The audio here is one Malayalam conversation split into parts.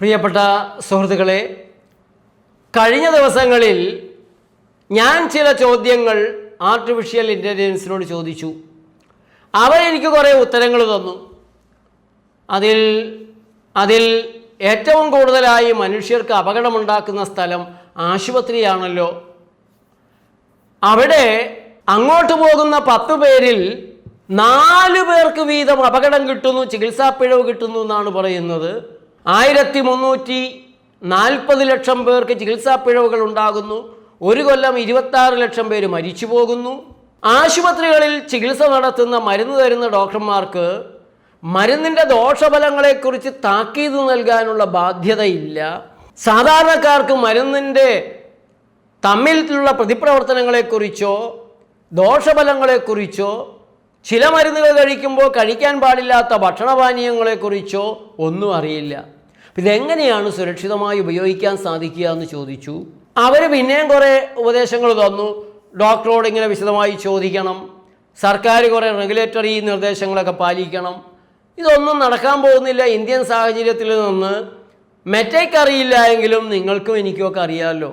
പ്രിയപ്പെട്ട സുഹൃത്തുക്കളെ കഴിഞ്ഞ ദിവസങ്ങളിൽ ഞാൻ ചില ചോദ്യങ്ങൾ ആർട്ടിഫിഷ്യൽ ഇന്റലിജൻസിനോട് ചോദിച്ചു. അവർ എനിക്ക് കുറേ ഉത്തരങ്ങൾ തന്നു. അതിൽ അതിൽ ഏറ്റവും കൂടുതലായി മനുഷ്യർക്ക് അപകടമുണ്ടാക്കുന്ന സ്ഥലം ആശുപത്രിയാണല്ലോ. അവിടെ അങ്ങോട്ട് പോകുന്ന പത്ത് പേരിൽ നാല് പേർക്ക് വീതം അപകടം കിട്ടുന്നു ചികിത്സാ പിഴവ് കിട്ടുന്നു എന്നാണ് പറയുന്നത്. ആയിരത്തി മുന്നൂറ്റി നാൽപ്പത് ലക്ഷം പേർക്ക് ചികിത്സാ പിഴവുകൾ ഉണ്ടാകുന്നു. ഒരു കൊല്ലം ഇരുപത്തി ലക്ഷം പേര് മരിച്ചു പോകുന്നു. ആശുപത്രികളിൽ ചികിത്സ നടത്തുന്ന മരുന്ന് തരുന്ന ഡോക്ടർമാർക്ക് മരുന്നിന്റെ ദോഷഫലങ്ങളെക്കുറിച്ച് താക്കീത് നൽകാനുള്ള ബാധ്യതയില്ല. സാധാരണക്കാർക്ക് മരുന്നിന്റെ തമ്മിലുള്ള പ്രതിപ്രവർത്തനങ്ങളെക്കുറിച്ചോ ദോഷഫലങ്ങളെക്കുറിച്ചോ ചില മരുന്നുകൾ കഴിക്കുമ്പോൾ കഴിക്കാൻ പാടില്ലാത്ത ഭക്ഷണപാനീയങ്ങളെക്കുറിച്ചോ ഒന്നും അറിയില്ല. ഇതെങ്ങനെയാണ് സുരക്ഷിതമായി ഉപയോഗിക്കാൻ സാധിക്കുക എന്ന് ചോദിച്ചു. അവർ പിന്നെയും കുറേ ഉപദേശങ്ങൾ തന്നു. ഡോക്ടറോട് ഇങ്ങനെ വിശദമായി ചോദിക്കണം. സർക്കാർ കുറേ റെഗുലേറ്ററി നിർദ്ദേശങ്ങളൊക്കെ പാലിക്കണം. ഇതൊന്നും നടക്കാൻ പോകുന്നില്ല. ഇന്ത്യൻ സാഹചര്യത്തിൽ നിന്ന് മെറ്റയ്ക്ക് അറിയില്ല എങ്കിലും നിങ്ങൾക്കും എനിക്കുമൊക്കെ അറിയാമല്ലോ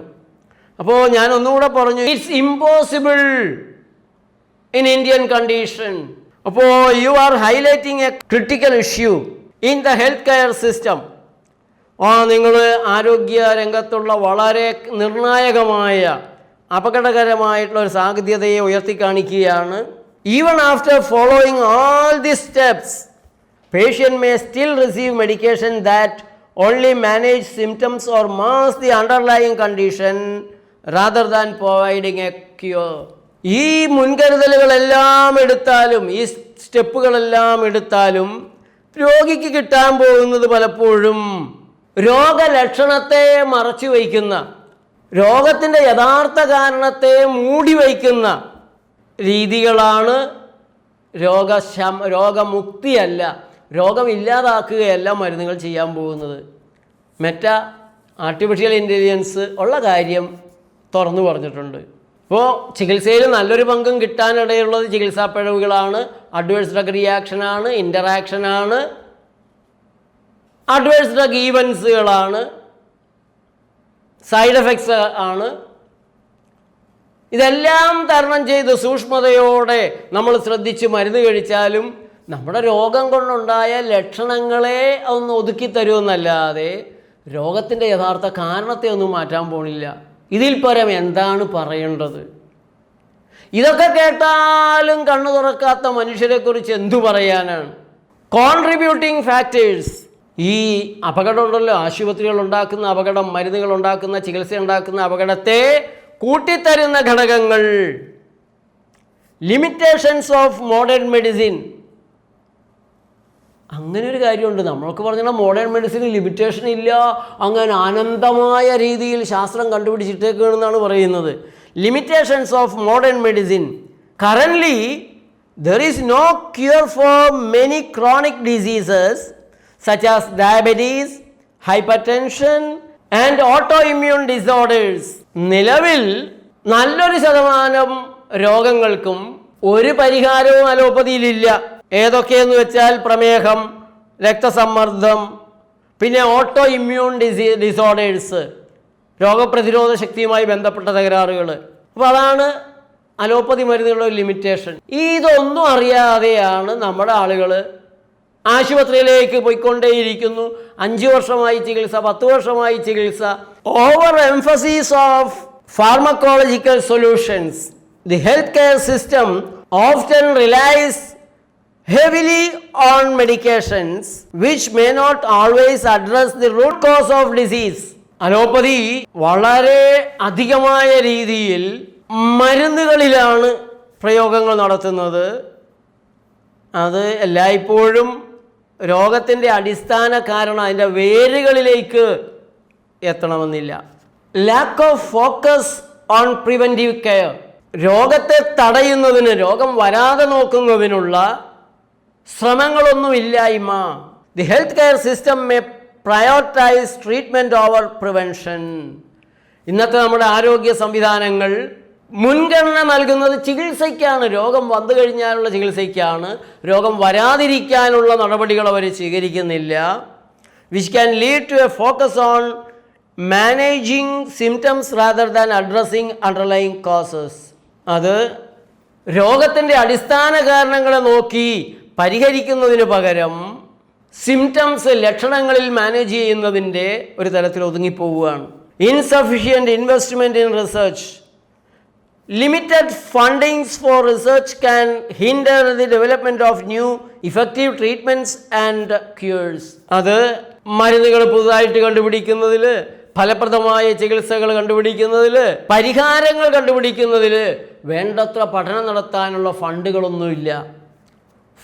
അപ്പോൾ ഞാൻ ഒന്നുകൂടെ പറഞ്ഞു it's impossible in Indian condition അപ്പോൾ you are highlighting a critical issue in the health care system ആ നിങ്ങൾ ആരോഗ്യ രംഗത്തുള്ള വളരെ നിർണായകമായ അപകടകരമായിട്ടുള്ള ഒരു സാധ്യതയെ ഉയർത്തി കാണിക്കുകയാണ്. Even after following all the steps patient may still receive medication that only manage symptoms or mask the underlying condition rather than providing a cure ഈ മുൻകരുതലുകളെല്ലാം എടുത്താലും ഈ സ്റ്റെപ്പുകളെല്ലാം എടുത്താലും രോഗിക്ക് കിട്ടാൻ പോകുന്നത് പലപ്പോഴും രോഗലക്ഷണത്തെ മറച്ചു വയ്ക്കുന്ന രോഗത്തിന്റെ യഥാർത്ഥ കാരണത്തെ മൂടി വയ്ക്കുന്ന രീതികളാണ് രോഗശം രോഗമുക്തിയല്ല രോഗമില്ലാതാക്കുകയല്ല മരുന്നുകൾ ചെയ്യാൻ പോകുന്നത്. മെറ്റ ആർട്ടിഫിഷ്യൽ ഇന്റലിജൻസ് ഉള്ള കാര്യം തുറന്നു പറഞ്ഞിട്ടുണ്ട്. ഇപ്പോൾ ചികിത്സയിൽ നല്ലൊരു പങ്കും കിട്ടാനിടയുള്ളത് ചികിത്സാ പിഴവുകളാണ് അഡ്വേഴ്സ് ഡ്രഗ് റിയാക്ഷനാണ് ഇന്ററാക്ഷനാണ് അഡ്വേഴ്സ് ഡ്രഗ് ഈവൻസുകളാണ് സൈഡ് എഫക്ട്സ് ആണ്. ഇതെല്ലാം തരണം ചെയ്ത് സൂക്ഷ്മതയോടെ നമ്മൾ ശ്രദ്ധിച്ച് മരുന്ന് കഴിച്ചാലും നമ്മുടെ രോഗം കൊണ്ടുണ്ടായ ലക്ഷണങ്ങളെ ഒന്ന് ഒതുക്കി തരുമെന്നല്ലാതെ രോഗത്തിന്റെ യഥാർത്ഥ കാരണത്തെ ഒന്നും മാറ്റാൻ പോണില്ല. ഇതിൽ പരം എന്താണ് പറയേണ്ടത്? ഇതൊക്കെ കേട്ടാലും കണ്ണു തുറക്കാത്ത മനുഷ്യരെക്കുറിച്ച് എന്തു പറയാനാണ്? കോൺട്രിബ്യൂട്ടിംഗ് ഫാക്ടേഴ്സ് ഈ അപകടമുണ്ടല്ലോ. ആശുപത്രികൾ ഉണ്ടാക്കുന്ന അപകടം മരുന്നുകൾ ഉണ്ടാക്കുന്ന ചികിത്സ ഉണ്ടാക്കുന്ന അപകടത്തെ കൂട്ടിത്തരുന്ന ഘടകങ്ങൾ. ലിമിറ്റേഷൻസ് ഓഫ് മോഡേൺ മെഡിസിൻ അങ്ങനെ ഒരു കാര്യമുണ്ട്. നമ്മൾക്ക് പറഞ്ഞാൽ മോഡേൺ മെഡിസിന് ലിമിറ്റേഷൻ ഇല്ല. അങ്ങനെ അനന്തമായ രീതിയിൽ ശാസ്ത്രം കണ്ടുപിടിച്ചിട്ടേക്കാണെന്നാണ് പറയുന്നത്. Limitations of modern medicine currently there is no cure for many chronic diseases such as diabetes, hypertension and immune disorders നിലവിൽ നല്ലൊരു ശതമാനം രോഗങ്ങൾക്കും ഒരു പരിഹാരവും അലോപ്പതിയിലില്ല. ഏതൊക്കെയെന്ന് വെച്ചാൽ പ്രമേഹം രക്തസമ്മർദ്ദം പിന്നെ ഓട്ടോ ഇമ്മ്യൂൺ ഡിസീ ഡിസോർഡേഴ്സ് രോഗപ്രതിരോധ ശക്തിയുമായി ബന്ധപ്പെട്ട തകരാറുകൾ. അപ്പോൾ അതാണ് അലോപ്പതി മരുന്നുകളുടെ ലിമിറ്റേഷൻ ഇതൊന്നും അറിയാതെയാണ് നമ്മുടെ ആളുകൾ ആശുപത്രിയിലേക്ക് പോയിക്കൊണ്ടേയിരിക്കുന്നു. അഞ്ച് വർഷമായി ചികിത്സ പത്ത് വർഷമായി ചികിത്സ. Over emphasis of pharmacological solutions the health care system often relies heavily on medications which may not always address the root cause of disease allopathy വളരെ അധികമായ രീതിയിൽ മരുന്നുകളിലാണ് പ്രയോഗങ്ങൾ നടത്തുന്നത്. അത് എല്ലായ്പ്പോഴും രോഗത്തിന്റെ അടിസ്ഥാന കാരണം അതിന്റെ വേരുകളിലേക്ക് എത്തണമെന്നില്ല. Lack of focus on preventive care രോഗത്തെ തടയുന്നതിന് രോഗം വരാതെ നോക്കുന്നതിനുള്ള ശ്രമങ്ങളൊന്നുമില്ലായ്മ. The health care system may prioritize treatment over prevention ഇന്നത്തെ നമ്മുടെ ആരോഗ്യ സംവിധാനങ്ങൾ മുൻഗണന നൽകുന്നത് ചികിത്സയ്ക്കാണ്. രോഗം വന്നു കഴിഞ്ഞാലുള്ള ചികിത്സയ്ക്കാണ്. രോഗം വരാതിരിക്കാനുള്ള നടപടികൾ അവർ സ്വീകരിക്കുന്നില്ല. Which can lead to a focus on managing symptoms rather than addressing underlying causes അത് രോഗത്തിന്റെ അടിസ്ഥാന കാരണങ്ങളെ നോക്കി പരിഹരിക്കുന്നതിന് പകരം സിംറ്റംസ് ലക്ഷണങ്ങളിൽ മാനേജ് ചെയ്യുന്നതിന്റെ ഒരു തരത്തിൽ ഒതുങ്ങിപ്പോവുകയാണ്. Insufficient investment in research limited fundings for research can hinder the development of new effective treatments and cures അത് മരുന്നുകൾ പുതുതായിട്ട് കണ്ടുപിടിക്കുന്നതിൽ ഫലപ്രദമായ ചികിത്സകൾ കണ്ടുപിടിക്കുന്നതിൽ പരിഹാരങ്ങൾ കണ്ടുപിടിക്കുന്നതിൽ വേണ്ടത്ര പഠനം നടത്താനുള്ള ഫണ്ടുകളൊന്നുമില്ല.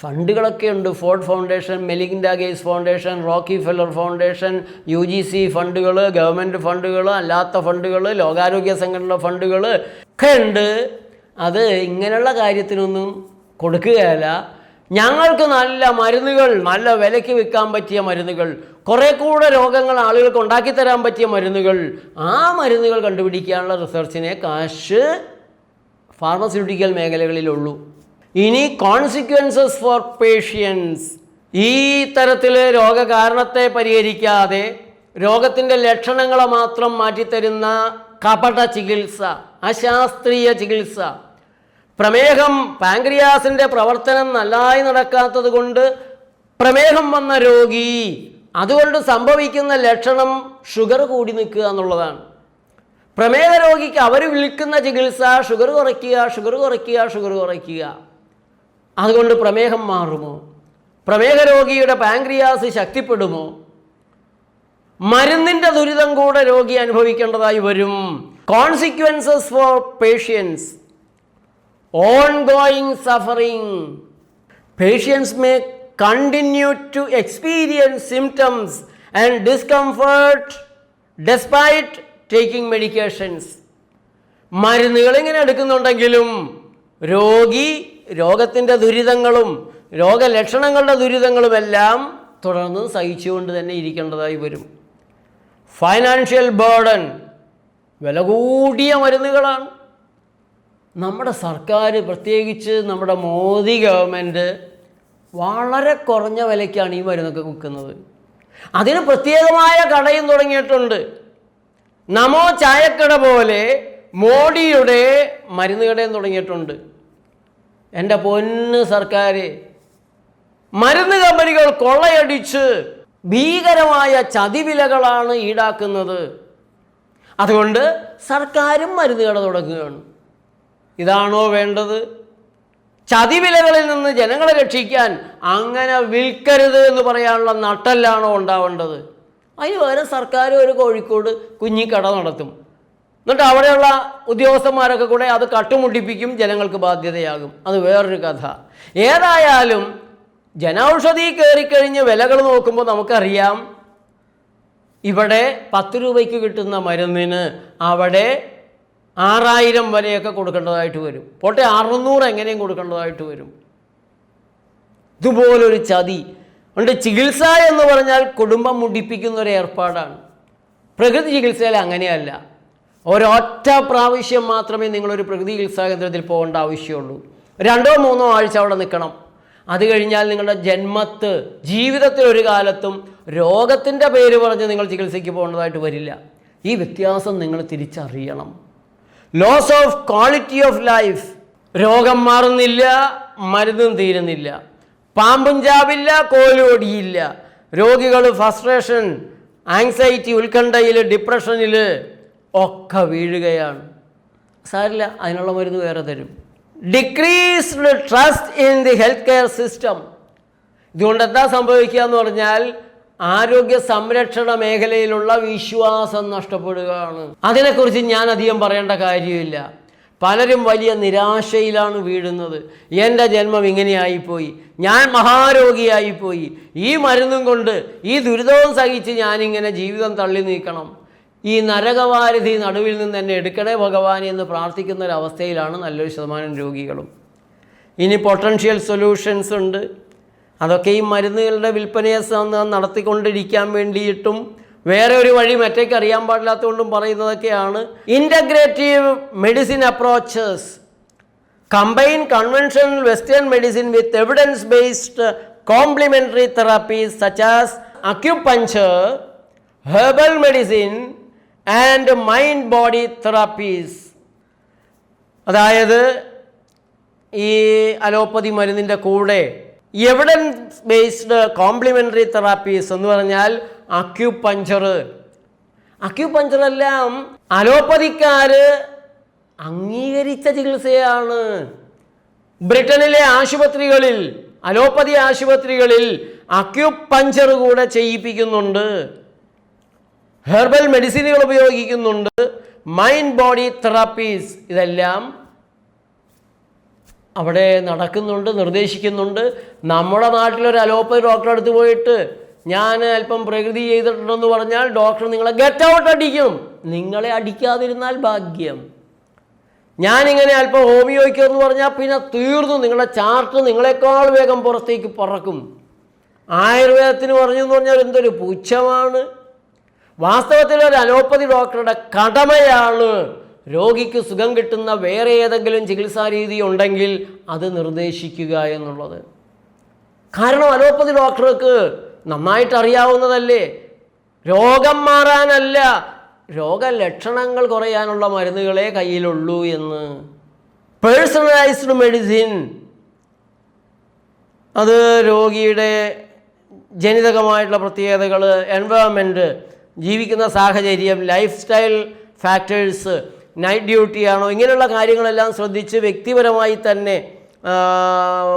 ഫണ്ടുകളൊക്കെ ഉണ്ട്. Ford Foundation Melinda Gates Foundation Rockefeller Foundation U G C ഫണ്ടുകൾ ഗവൺമെന്റ് ഫണ്ടുകൾ അല്ലാത്ത ഫണ്ടുകൾ ലോകാരോഗ്യ സംഘടന ഫണ്ടുകൾ ഒക്കെ ഉണ്ട്. അത് ഇങ്ങനെയുള്ള കാര്യത്തിനൊന്നും കൊടുക്കുകയല്ല. ഞങ്ങൾക്ക് നല്ല മരുന്നുകൾ നല്ല വിലയ്ക്ക് വിൽക്കാൻ പറ്റിയ മരുന്നുകൾ കുറേ കൂടെ രോഗങ്ങൾ ആളുകൾക്ക് ഉണ്ടാക്കി തരാൻ പറ്റിയ മരുന്നുകൾ ആ മരുന്നുകൾ കണ്ടുപിടിക്കാനുള്ള റിസർച്ചിനെ കാശ് ഫാർമസ്യൂട്ടിക്കൽ മേഖലകളിലുള്ളൂ. ഇനി കോൺസിക്വൻസസ് ഫോർ പേഷ്യൻസ് ഈ തരത്തിൽ രോഗകാരണത്തെ പരിഹരിക്കാതെ രോഗത്തിന്റെ ലക്ഷണങ്ങളെ മാത്രം മാറ്റിത്തരുന്ന കപട ചികിത്സ അശാസ്ത്രീയ ചികിത്സ. പ്രമേഹം പാങ്ക്രിയാസിന്റെ പ്രവർത്തനം നല്ലതായി നടക്കാത്തത് കൊണ്ട് പ്രമേഹം വന്ന രോഗി അതുകൊണ്ട് സംഭവിക്കുന്ന ലക്ഷണം ഷുഗർ കൂടി നിൽക്കുക എന്നുള്ളതാണ്. പ്രമേഹ രോഗിക്ക് അവർ വിളിക്കുന്ന ചികിത്സ ഷുഗർ കുറയ്ക്കുക ഷുഗർ കുറയ്ക്കുക ഷുഗർ കുറയ്ക്കുക. അതുകൊണ്ട് പ്രമേഹം മാറുമോ? പ്രമേഹ രോഗിയുടെ പാങ്ക്രിയാസ് ശക്തിപ്പെടുമോ? മരുന്നിന്റെ ദുരിതം കൂടെ രോഗി അനുഭവിക്കേണ്ടതായി വരും. Consequences for patients ongoing suffering patients may continue to experience symptoms and discomfort despite taking medications മരുന്നുകൾ ഇങ്ങനെ എടുക്കുന്നുണ്ടെങ്കിലും രോഗി രോഗത്തിന്റെ ദുരിതങ്ങളും രോഗലക്ഷണങ്ങളുടെ ദുരിതങ്ങളുമെല്ലാം തുടർന്ന് സഹിച്ചുകൊണ്ട് തന്നെ ഇരിക്കേണ്ടതായി വരും. ഫൈനാൻഷ്യൽ ബേർഡൻ വില കൂടിയ മരുന്നുകളാണ്. നമ്മുടെ സർക്കാർ പ്രത്യേകിച്ച് നമ്മുടെ മോദി ഗവൺമെന്റ് വളരെ കുറഞ്ഞ വിലയ്ക്കാണ് ഈ മരുന്നൊക്കെ വിൽക്കുന്നത്. അതിന് പ്രത്യേകമായ കടയും തുടങ്ങിയിട്ടുണ്ട്. നമോ ചായക്കട പോലെ മോഡിയുടെ മരുന്ന് കടയും തുടങ്ങിയിട്ടുണ്ട്. എന്റെ പൊന്ന് സർക്കാർ മരുന്ന് കമ്പനികൾ കൊള്ളയടിച്ച് ഭീകരമായ ചതിവിലകളാണ് ഈടാക്കുന്നത്. അതുകൊണ്ട് സർക്കാരും മരുന്ന് കട തുടങ്ങുകയാണ്. ഇതാണോ വേണ്ടത്? ചതിവിലകളിൽ നിന്ന് ജനങ്ങളെ രക്ഷിക്കാൻ അങ്ങനെ വിൽക്കരുത് എന്ന് പറയാനുള്ള നട്ടല്ലാണോ ഉണ്ടാവേണ്ടത്? അതിന് പകരം സർക്കാർ ഒരു കോഴിക്കോട് കുഞ്ഞിക്കട നടത്തും. എന്നിട്ട് അവിടെയുള്ള ഉദ്യോഗസ്ഥന്മാരൊക്കെ കൂടെ അത് കട്ടുമുട്ടിപ്പിക്കും ജനങ്ങൾക്ക് ബാധ്യതയാകും. അത് വേറൊരു കഥ. ഏതായാലും ജനൌഷധി കയറിക്കഴിഞ്ഞ് വിലകൾ നോക്കുമ്പോൾ നമുക്കറിയാം ഇവിടെ പത്ത് രൂപയ്ക്ക് കിട്ടുന്ന മരുന്നിന് അവിടെ ആറായിരം വരെയൊക്കെ കൊടുക്കേണ്ടതായിട്ട് വരും. പോട്ടെ അറുന്നൂറ് എങ്ങനെയും കൊടുക്കേണ്ടതായിട്ട് വരും. ഇതുപോലൊരു ചതി. അതുകൊണ്ട് ചികിത്സ എന്ന് പറഞ്ഞാൽ കുടുംബം മുടിപ്പിക്കുന്ന ഒരു ഏർപ്പാടാണ്. പ്രകൃതി ചികിത്സയിൽ അങ്ങനെയല്ല. ഒരൊറ്റ പ്രാവശ്യം മാത്രമേ നിങ്ങളൊരു പ്രകൃതി ചികിത്സാ കേന്ദ്രത്തിൽ പോകേണ്ട ആവശ്യമുള്ളൂ. രണ്ടോ മൂന്നോ ആഴ്ച അവിടെ നിൽക്കണം. അത് കഴിഞ്ഞാൽ നിങ്ങളുടെ ജന്മത്ത് ജീവിതത്തിൽ ഒരു കാലത്തും രോഗത്തിന്റെ പേര് പറഞ്ഞ് നിങ്ങൾ ചികിത്സയ്ക്ക് പോകേണ്ടതായിട്ട് വരില്ല. ഈ വ്യത്യാസം നിങ്ങൾ തിരിച്ചറിയണം. Loss of quality of life രോഗം മാറുന്നില്ല മരുന്നും തീരുന്നില്ല. പാമ്പും ചാവില്ല കോലോടിയില്ല രോഗികൾ ഫ്രസ്ട്രേഷൻ ആങ്സൈറ്റി ഉത്കണ്ഠയിൽ ഡിപ്രഷനിൽ ഒക്കെ വീഴുകയാണ്. സാരില്ല അതിനുള്ള മരുന്ന് വേറെ തരും. Decreased trust in the health care system ഇതുകൊണ്ട് എന്താ സംഭവിക്കുക എന്ന് പറഞ്ഞാൽ ആരോഗ്യ സംരക്ഷണ മേഖലയിലുള്ള വിശ്വാസം നഷ്ടപ്പെടുകയാണ്. അതിനെക്കുറിച്ച് ഞാൻ അധികം പറയേണ്ട കാര്യമില്ല. പലരും വലിയ നിരാശയിലാണ് വീഴുന്നത്. എന്റെ ജന്മം ഇങ്ങനെയായിപ്പോയി. ഞാൻ മഹാരോഗിയായിപ്പോയി. ഈ മരുന്നും കൊണ്ട് ഈ ദുരിതവും സഹിച്ച് ഞാനിങ്ങനെ ജീവിതം തള്ളി നീക്കണം. ഈ നരകവാരിധി നടുവിൽ നിന്ന് എന്നെ എടുക്കണേ ഭഗവാൻ എന്ന് പ്രാർത്ഥിക്കുന്ന ഒരു അവസ്ഥയിലാണ് നല്ലൊരു ശതമാനം രോഗികളും. ഇനി പൊട്ടൻഷ്യൽ സൊല്യൂഷൻസ് ഉണ്ട്. അതൊക്കെ ഈ മരുന്നുകളുടെ വിൽപ്പനയെ നടത്തിക്കൊണ്ടിരിക്കാൻ വേണ്ടിയിട്ടും വേറെ ഒരു വഴി മറ്റേക്ക് അറിയാൻ പാടില്ലാത്തതുകൊണ്ടും പറയുന്നതൊക്കെയാണ്. Integrative medicine approaches combine conventional western medicine with evidence based complementary therapies such as acupuncture herbal medicine and mind body therapies അതായത് ഈ അലോപ്പതി മരുന്നിന്റെ കൂടെ എവിഡൻസ് ബേസ്ഡ് കോംപ്ലിമെന്ററി തെറാപ്പീസ് എന്ന് പറഞ്ഞാൽ അക്യുപഞ്ചർ അക്യുപഞ്ചറെല്ലാം അലോപ്പതിക്കാർ അംഗീകരിച്ച ചികിത്സയാണ്. ബ്രിട്ടനിലെ ആശുപത്രികളിൽ അലോപ്പതി ആശുപത്രികളിൽ അക്യുപഞ്ചർ കൂടെ ചെയ്യിപ്പിക്കുന്നുണ്ട്. ഹെർബൽ മെഡിസിനുകൾ ഉപയോഗിക്കുന്നുണ്ട്. മൈൻഡ് ബോഡി തെറാപ്പീസ് ഇതെല്ലാം അവിടെ നടക്കുന്നുണ്ട് നിർദ്ദേശിക്കുന്നുണ്ട്. നമ്മുടെ നാട്ടിലൊരു അലോപ്പതി ഡോക്ടറെ അടുത്ത് പോയിട്ട് ഞാൻ അല്പം പ്രകൃതി ചെയ്തിട്ടുണ്ടെന്ന് പറഞ്ഞാൽ ഡോക്ടർ നിങ്ങളെ ഗെറ്റ് ഔട്ട് അടിക്കും. നിങ്ങളെ അടിക്കാതിരുന്നാൽ ഭാഗ്യം. ഞാനിങ്ങനെ അല്പം ഹോമിയോയ്ക്ക് എന്ന് പറഞ്ഞാൽ പിന്നെ തീർന്നു. നിങ്ങളുടെ ചാർട്ട് നിങ്ങളെക്കാൾ വേഗം പുറത്തേക്ക് പറക്കും. ആയുർവേദത്തിന് പറഞ്ഞു എന്ന് പറഞ്ഞാൽ എന്തൊരു പുച്ഛമാണ്. വാസ്തവത്തിൽ ഒരു അലോപ്പതി ഡോക്ടറുടെ കടമയാണ് രോഗിക്ക് സുഖം കിട്ടുന്ന വേറെ ഏതെങ്കിലും ചികിത്സാ രീതി ഉണ്ടെങ്കിൽ അത് നിർദ്ദേശിക്കുക എന്നുള്ളത്. കാരണം അലോപ്പതി ഡോക്ടർക്ക് നന്നായിട്ട് അറിയാവുന്നതല്ലേ? രോഗം മാറാനല്ല രോഗലക്ഷണങ്ങൾ കുറയാനുള്ള മരുന്നുകളെ കയ്യിലുള്ളൂ എന്ന്. പേഴ്സണലൈസ്ഡ് മെഡിസിൻ അത് രോഗിയുടെ ജനിതകമായിട്ടുള്ള പ്രത്യേകതകൾ എൻവയോൺമെന്റ് ജീവിക്കുന്ന സാഹചര്യം ലൈഫ് സ്റ്റൈൽ ഫാക്ടേഴ്സ് നൈറ്റ് ഡ്യൂട്ടിയാണോ ഇങ്ങനെയുള്ള കാര്യങ്ങളെല്ലാം ശ്രദ്ധിച്ച് വ്യക്തിപരമായി തന്നെ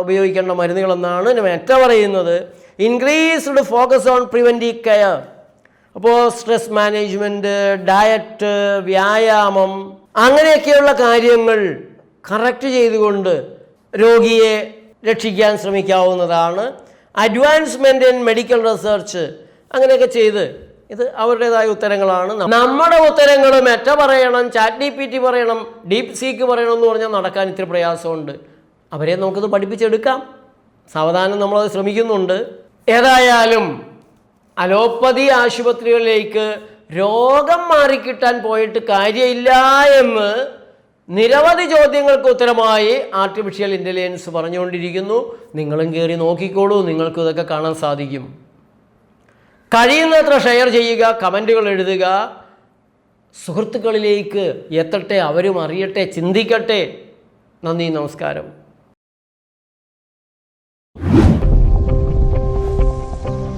ഉപയോഗിക്കേണ്ട മരുന്നുകളെന്നാണ് മെറ്റ പറയുന്നത്. Increased focus on preventive care അപ്പോൾ സ്ട്രെസ് മാനേജ്മെന്റ് ഡയറ്റ് വ്യായാമം അങ്ങനെയൊക്കെയുള്ള കാര്യങ്ങൾ കറക്റ്റ് ചെയ്തുകൊണ്ട് രോഗിയെ രക്ഷിക്കാൻ ശ്രമിക്കാവുന്നതാണ്. അഡ്വാൻസ്മെന്റ് ഇൻ മെഡിക്കൽ റിസർച്ച് അങ്ങനെയൊക്കെ ചെയ്ത് ഇത് അവരുടേതായ ഉത്തരങ്ങളാണ്. നമ്മുടെ ഉത്തരങ്ങൾ മെറ്റ പറയണം ചാറ്റ് ഡി പി ടി പറയണം ഡീപ് സീക്ക് പറയണം എന്ന് പറഞ്ഞാൽ നടക്കാൻ ഇത്തിരി പ്രയാസമുണ്ട്. അവരെ നമുക്കത് പഠിപ്പിച്ചെടുക്കാം. സാവധാനം നമ്മളത് ശ്രമിക്കുന്നുണ്ട്. ഏതായാലും അലോപ്പതി ആശുപത്രികളിലേക്ക് രോഗം മാറിക്കിട്ടാൻ പോയിട്ട് കാര്യമില്ല എന്ന് നിരവധി ചോദ്യങ്ങൾക്ക് ഉത്തരമായി ആർട്ടിഫിഷ്യൽ ഇന്റലിജൻസ് പറഞ്ഞുകൊണ്ടിരിക്കുന്നു. നിങ്ങളും കയറി നോക്കിക്കോളൂ. നിങ്ങൾക്ക് ഇതൊക്കെ കാണാൻ സാധിക്കും. കഴിയുന്നത്ര ഷെയർ ചെയ്യുക കമന്റുകൾ എഴുതുക സുഹൃത്തുക്കളിലേക്ക് എത്തട്ടെ അവരും അറിയട്ടെ ചിന്തിക്കട്ടെ. നന്ദി നമസ്കാരം.